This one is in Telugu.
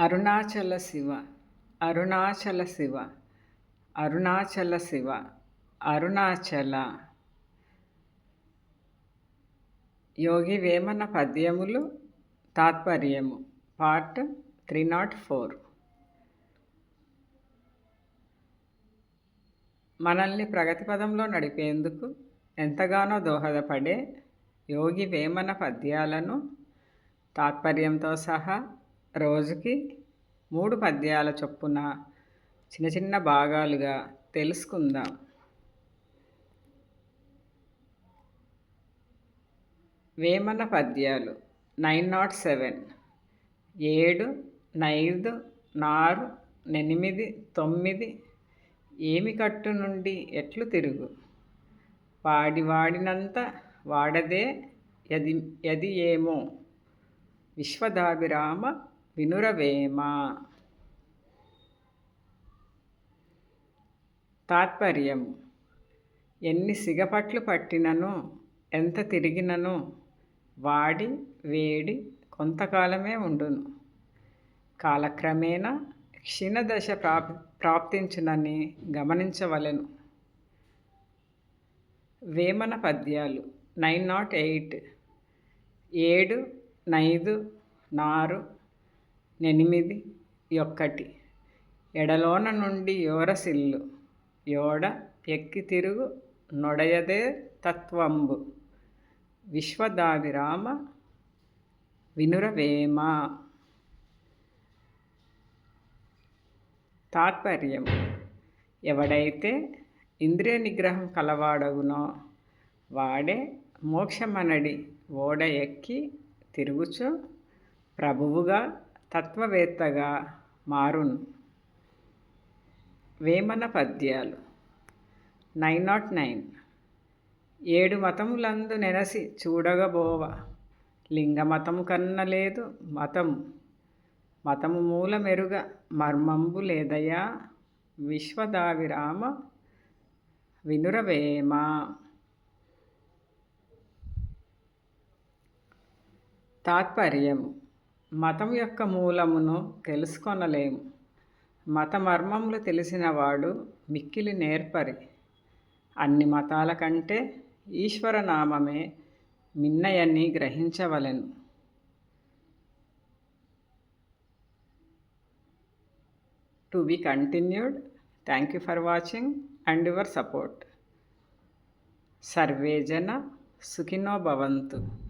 అరుణాచల శివ అరుణాచల శివ అరుణాచల శివ అరుణాచల. యోగి వేమన పద్యములు తాత్పర్యము పార్ట్ త్రీ నాట్ ఫోర్. మనల్ని ప్రగతి పదంలో నడిపేందుకు ఎంతగానో దోహదపడే యోగి వేమన పద్యాలను తాత్పర్యంతో సహా రోజుకి మూడు పద్యాల చొప్పున చిన్న చిన్న భాగాలుగా తెలుసుకుందాం. వేమన పద్యాలు నైన్ నాట్ సెవెన్ ఏడు నైదు నారు ఎనిమిది తొమ్మిది ఏమి కట్టు నుండి ఎట్లు తిరుగు? వాడి వాడినంత వాడదే యది యది ఏమో? విశ్వదాభిరామ వినురవేమ తాత్పర్యం ఎన్ని సిగపట్లు పట్టినను ఎంత తిరిగినను వాడి వేడి కొంతకాలమే ఉండును. కాలక్రమేణా క్షీణదశ ప్రాప్ ప్రాప్తించునని గమనించవలెను. వేమన పద్యాలు నైన్ నాట్ ఎయిట్ ఏడు నైదు నారు ఎనిమిది ఒక్కటి. ఎడలోన నుండి యోరసిల్లు యోడ ఎక్కి తిరుగు నొడయదే తత్వంబు. విశ్వదావిరామ వినురవేమ. తాత్పర్యం. ఎవడైతే ఇంద్రియ నిగ్రహం కలవాడగునో వాడే మోక్షమనడి ఓడ ఎక్కి తిరుగుచు ప్రభువుగా తత్వవేత్తగా మారున్. వేమన పద్యాలు. Nine naught nine. ఏడు మతములందు నెనసి చూడగబోవ. లింగమతము కన్న లేదు మతము మతము మూల మెరుగ మర్మంబు లేదయా. విశ్వదావిరామ వినురవేమ. తాత్పర్యము. మతం యొక్క మూలమును తెలుసుకొనలేము. మతమర్మములు తెలిసినవాడు మిక్కిలి నేర్పరి. అన్ని మతాల కంటే ఈశ్వరనామమే మిన్నయని గ్రహించవలెను. To be continued thank you for watching and your support. Survey జన సుఖినో భవంతు.